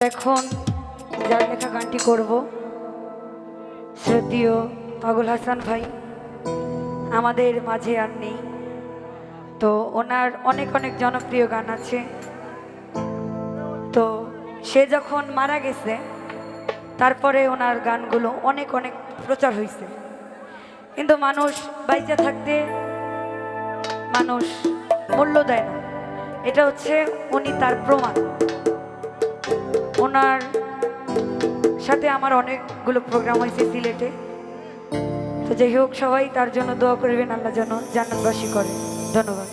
এখন যার লেখা গানটি করব, শ্রদ্ধীয় পাগল হাসান ভাই, আমাদের মাঝে আর নেই। তো ওনার অনেক অনেক জনপ্রিয় গান আছে। তো সে যখন মারা গেছে, তারপরে ওনার গানগুলো অনেক অনেক প্রচার হয়েছে কিন্তু মানুষ বাইচে থাকতে মানুষ মূল্য দেয় না। এটা হচ্ছে উনি তার প্রমাণ। ওনার সাথে আমার অনেকগুলো প্রোগ্রাম হয়েছে সিলেটে। তো যাই হোক, সবাই তার জন্য দোয়া করবেন, আল্লাহ যেন জান্নাতবাসী করে। ধন্যবাদ।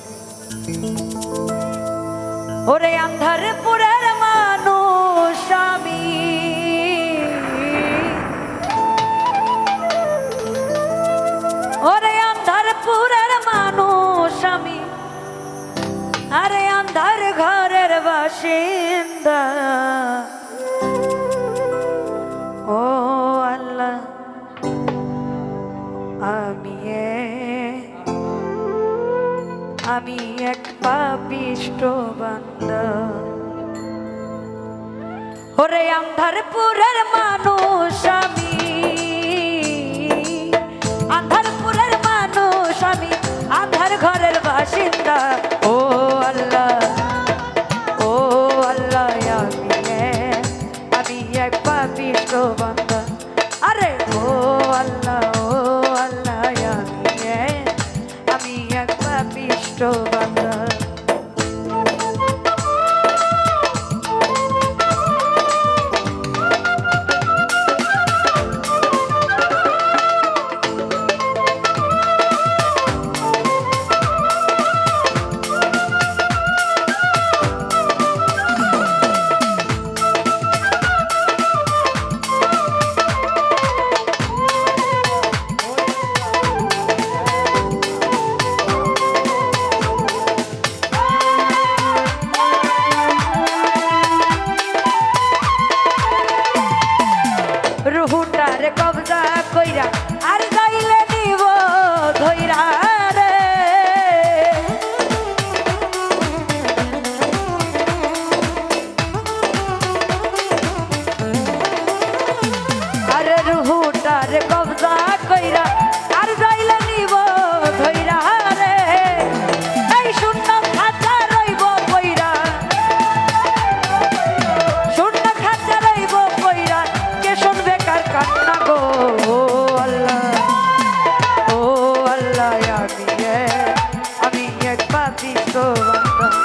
ওরে আন্ধারে পুরের মানুষ আমি। ওরে আন্ধার পুরের মানুষ আমি। আরে আন্ধার ঘরের বাসিন্দা। ও আল্লাহ, আমি আমি এক পাপিষ্ট বান্দা। ওরে আন্ধারপুরের মানুষ আমি। আন্ধারপুরের মানুষ আমি। আন্ধার ঘরের বাসিন্দা। বান্দা